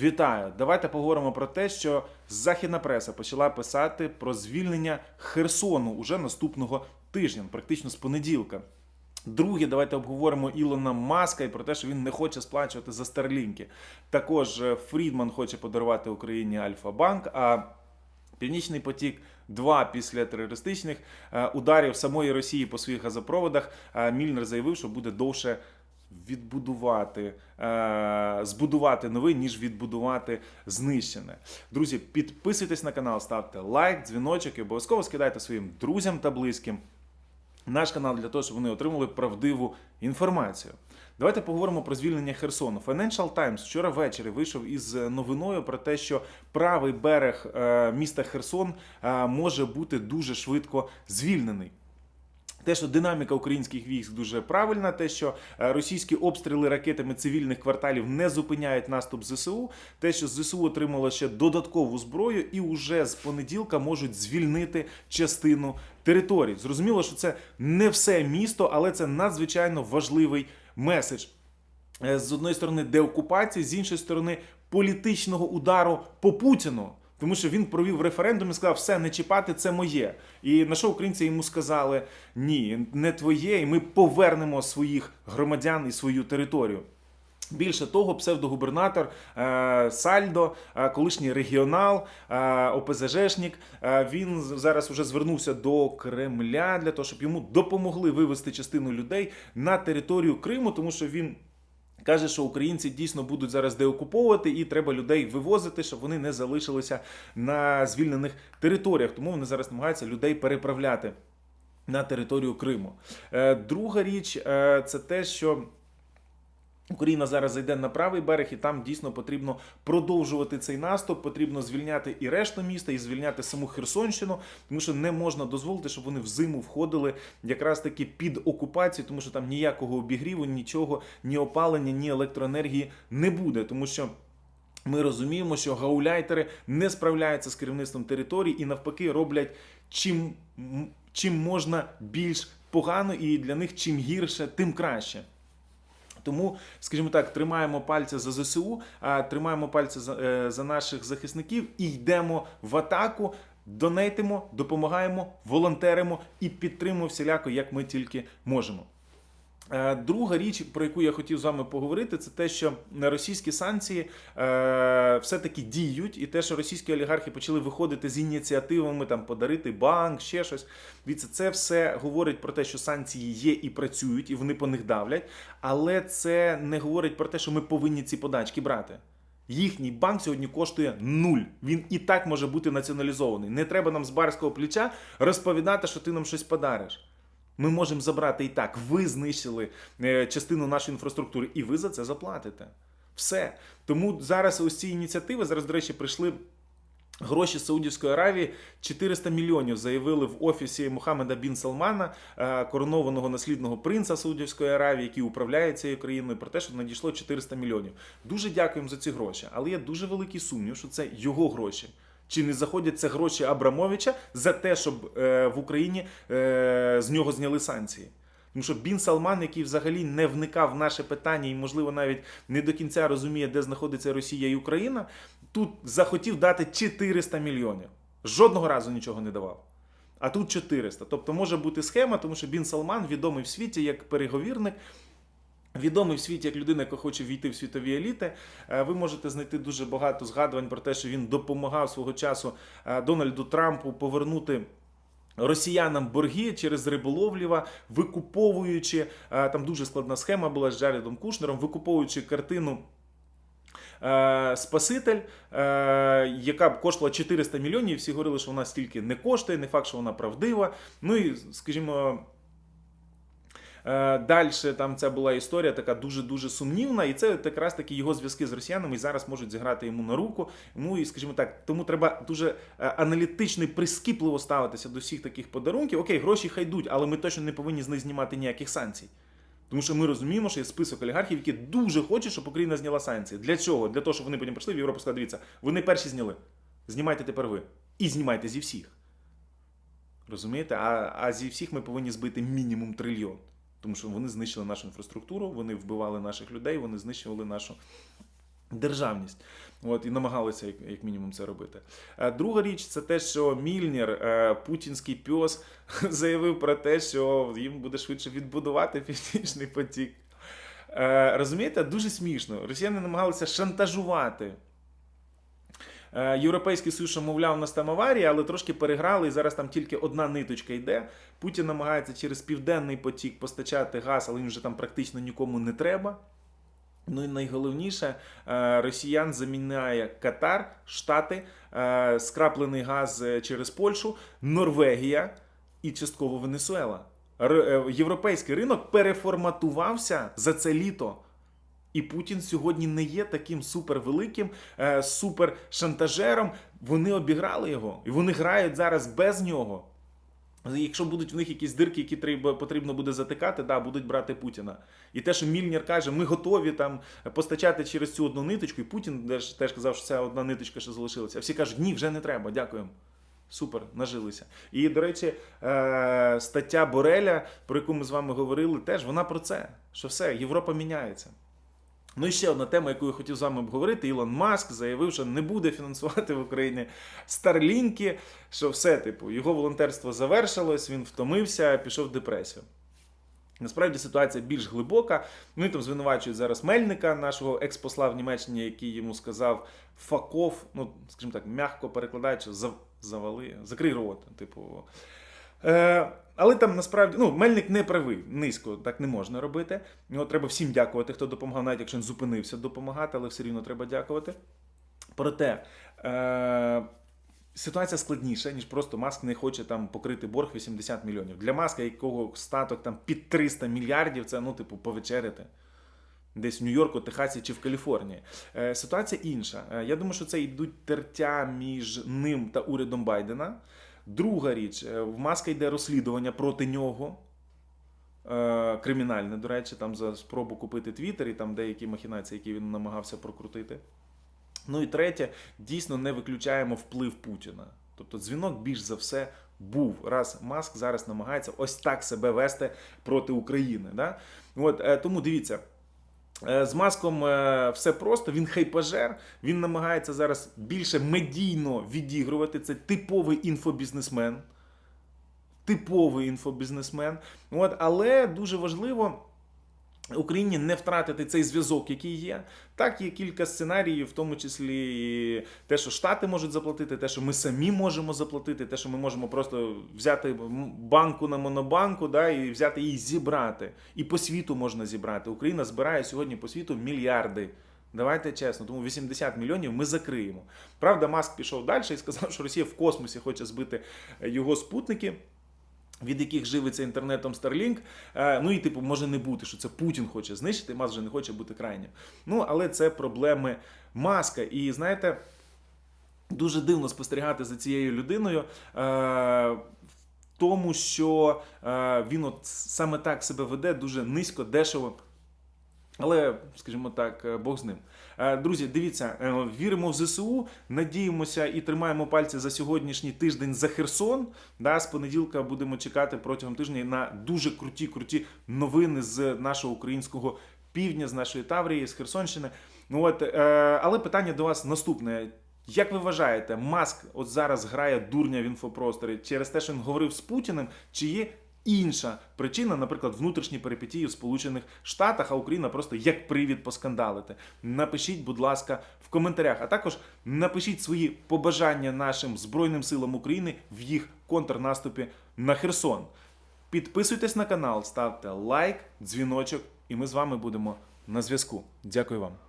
Вітаю! Давайте поговоримо про те, що західна преса почала писати про звільнення Херсону уже наступного тижня, практично з понеділка. Друге, давайте обговоримо Ілона Маска і про те, що він не хоче сплачувати за старлінки. Також е, Фрідман хоче подарувати Україні Альфа-Банк, а Північний потік 2 після терористичних е, ударів самої Росії по своїх газопроводах. Мільнер заявив, що буде довше відбудувати, е, збудувати новий, ніж відбудувати знищене. Друзі, підписуйтесь на канал, ставте лайк, дзвіночок і обов'язково скидайте своїм друзям та близьким наш канал для того, щоб вони отримали правдиву інформацію. Давайте поговоримо про звільнення Херсону. Financial Times вчора ввечері вийшов із новиною про те, що правий берег е, міста Херсон е, може бути дуже швидко звільнений. Те, що динаміка українських військ дуже правильна, те, що е, російські обстріли ракетами цивільних кварталів не зупиняють наступ ЗСУ, те, що ЗСУ отримало ще додаткову зброю, і уже з понеділка можуть звільнити частину територій. Зрозуміло, що це не все місто, але це надзвичайно важливий меседж. Е, З одної сторони, деокупації, з іншої сторони, політичного удару по Путіну. Тому що він провів референдум і сказав, все не чіпати, це моє. І на що українці йому сказали: ні, не твоє, і ми повернемо своїх громадян і свою територію. Більше того, псевдогубернатор е, Сальдо, е, колишній регіонал, е, ОПЗЖшник, е, він зараз вже звернувся до Кремля для того, щоб йому допомогли вивести частину людей на територію Криму, тому що він. Каже, що українці дійсно будуть зараз деокуповувати, і треба людей вивозити, щоб вони не залишилися на звільнених територіях. Тому вони зараз намагаються людей переправляти на територію Криму. Е, Друга річ е, це те, що. Україна зараз зайде на правий берег, і там дійсно потрібно продовжувати цей наступ. Потрібно звільняти і решту міста, і звільняти саму Херсонщину, тому що не можна дозволити, щоб вони в зиму входили якраз таки під окупацію, тому що там ніякого обігріву, нічого, ні опалення, ні електроенергії не буде, тому що. Ми розуміємо, що гауляйтери не справляються з керівництвом території і навпаки роблять чим, чим можна більш погано, і для них чим гірше, тим краще. Тому, скажімо так, тримаємо пальці за ЗСУ, тримаємо пальці за, е, за наших захисників і йдемо в атаку, донейтимо, допомагаємо, волонтеримо і підтримуємо всіляко, як ми тільки можемо. Е, Друга річ, про яку я хотів з вами поговорити, це те, що російські санкції е, все-таки діють, і те, що російські олігархи почали виходити з ініціативами там подарити банк, ще щось. Дивіться, це все говорить про те, що санкції є і працюють, і вони по них давлять. Але це не говорить про те, що ми повинні ці подачки брати. Їхній банк сьогодні коштує нуль. Він і так може бути націоналізований. Не треба нам з барського плеча розповідати, що ти нам щось подариш. Ми можемо забрати і так. Ви знищили е, частину нашої інфраструктури, і ви за це заплатите. Все. Тому зараз ось ці ініціативи, зараз, до речі, прийшли. Гроші Саудівської Аравії 400 мільйонів заявили в офісі Мухаммеда Бін Салмана, е, коронованого наслідного принца Саудівської Аравії, який управляє цією країною, про те, що надійшло 400 мільйонів. Дуже дякуємо за ці гроші, але є дуже великий сумнів, що це його гроші. Чи не заходять це гроші Абрамовича за те, щоб е, в Україні е, з нього зняли санкції? Тому що Бін Салман, який взагалі не вникав в наше питання і, можливо, навіть не до кінця розуміє, де знаходиться Росія і Україна, тут захотів дати 400 мільйонів. Жодного разу нічого не давав. А тут 400. Тобто може бути схема, тому що Бін Салман відомий в світі як переговірник. Відомий в світі як людина, яка хоче війти в світові еліти. Е, Ви можете знайти дуже багато згадувань про те, що він допомагав свого часу е, Дональду Трампу повернути. Росіянам борги через риболовліва, викуповуючи е, там дуже складна схема була з Джаредом Кушнером, викуповуючи картину Спаситель, яка б коштувала 400 мільйонів. і Всі говорили, що вона стільки не коштує, не факт, що вона правдива. Ну і, скажімо. Далі там ця була історія така дуже-дуже сумнівна, і це якраз таки його зв'язки з росіянами і зараз можуть зіграти йому на руку. Ну і скажімо так, тому треба дуже е, аналітично і прискіпливо ставитися до всіх таких подарунків. Окей, гроші хай йдуть, але ми точно не повинні з них знімати ніяких санкцій. Тому що ми розуміємо, що є список олігархів, які дуже хочуть, щоб Україна зняла санкції. Для чого? Для того, щоб вони потім прийшли в Європу сказали, дивіться, вони перші зняли. Знімайте тепер ви. І знімайте зі всіх. Розумієте? А, а зі всіх ми повинні збити мінімум трильйон. Тому що вони знищили нашу інфраструктуру, вони вбивали наших людей, вони знищували нашу державність. От, і намагалися як, як мінімум це робити. Е, Друга річ це те, що Мільнір, е, путінський пьос, заявив про те, що їм буде швидше відбудувати північний потік. Е, Розумієте, дуже смішно. Росіяни намагалися шантажувати. Е, Європейський Союз, що, мовляв, у нас там аварія, але трошки переграли, і зараз там тільки одна ниточка йде. Путін намагається через південний потік постачати газ, але він вже там практично нікому не треба. Ну і найголовніше, е, росіян заміняє Катар, Штати, е, скраплений газ через Польщу, Норвегія і частково Венесуела. Європейський ринок переформатувався за це літо. І Путін сьогодні не є таким супервеликим, е, супершантажером. Вони обіграли його, і вони грають зараз без нього. Якщо будуть в них якісь дирки, які треба, потрібно буде затикати, да, будуть брати Путіна. І те, що Мільнір каже, ми готові там постачати через цю одну ниточку, і Путін теж, теж казав, що ця одна ниточка ще залишилася. Всі кажуть, ні, вже не треба, дякуємо. Супер, нажилися. І, до речі, е, стаття Бореля, про яку ми з вами говорили, теж вона про це. Що все, Європа міняється. Ну і ще одна тема, яку я хотів з вами обговорити. Ілон Маск заявив, що не буде фінансувати в Україні старлінки, що все, типу, його волонтерство завершилось, він втомився, пішов в депресію. Насправді ситуація більш глибока. Вони там звинувачують зараз Мельника, нашого експосла в Німеччині, який йому сказав факов, ну, скажімо так, м'яко перекладаючи, зав- завали, закрий рот. Типу. Е, але там насправді ну, Мельник не правий, низько так не можна робити. Його треба всім дякувати, хто допомагав, навіть якщо він зупинився допомагати, але все рівно треба дякувати. Проте е, ситуація складніша, ніж просто Маск не хоче там покрити борг 80 мільйонів. Для Маска, якого статок там під 300 мільярдів, це ну, типу, повечеряти. Десь в Нью-Йорку, Техасі чи в Каліфорнії. Е, ситуація інша. Е, я думаю, що це йдуть тертя між ним та урядом Байдена. Друга річ, е, в Маска йде розслідування проти нього. Е, Кримінальне, до речі, там за спробу купити Твіттер і там деякі махінації, які він намагався прокрутити. Ну і третє, дійсно не виключаємо вплив Путіна. Тобто дзвінок більш за все був, раз Маск зараз намагається ось так себе вести проти України. Да? От, е, тому дивіться. Е, З маском е, все просто, він хайпажер, він намагається зараз більше медійно відігрувати. Це типовий інфобізнесмен. Типовий інфобізнесмен. От, але дуже важливо. Україні не втратити цей зв'язок, який є. Так, є кілька сценаріїв, в тому числі і те, що Штати можуть заплатити, те, що ми самі можемо заплатити, те, що ми можемо просто взяти банку на монобанку, да, і взяти її зібрати. І по світу можна зібрати. Україна збирає сьогодні по світу мільярди. Давайте чесно, тому 80 мільйонів ми закриємо. Правда, Маск пішов далі і сказав, що Росія в космосі хоче збити е, його спутники від яких живиться інтернетом Starlink. Е, Ну і типу може не бути, що це Путін хоче знищити, Маск вже не хоче бути крайнім. Ну але це проблеми Маска. І знаєте, дуже дивно спостерігати за цією людиною. Е, тому, що е, він от саме так себе веде дуже низько, дешево. Але, скажімо так, е, Бог з ним. Е, Друзі, дивіться, е, віримо в ЗСУ, надіємося і тримаємо пальці за сьогоднішній тиждень за Херсон. Да, з понеділка будемо чекати протягом тижня на дуже круті, круті новини з нашого українського півдня, з нашої Таврії, з Херсонщини. Ну от, але питання до вас наступне. Як ви вважаєте, Маск от зараз грає дурня в інфопросторі через те, що він говорив з Путіним, чи є інша причина, наприклад, внутрішні перипетії в Сполучених Штатах, а Україна просто як привід поскандалити. Напишіть, будь ласка, в коментарях. А також напишіть свої побажання нашим Збройним силам України в їх контрнаступі на Херсон. Підписуйтесь на канал, ставте лайк, дзвіночок, і ми з вами будемо на зв'язку. Дякую вам.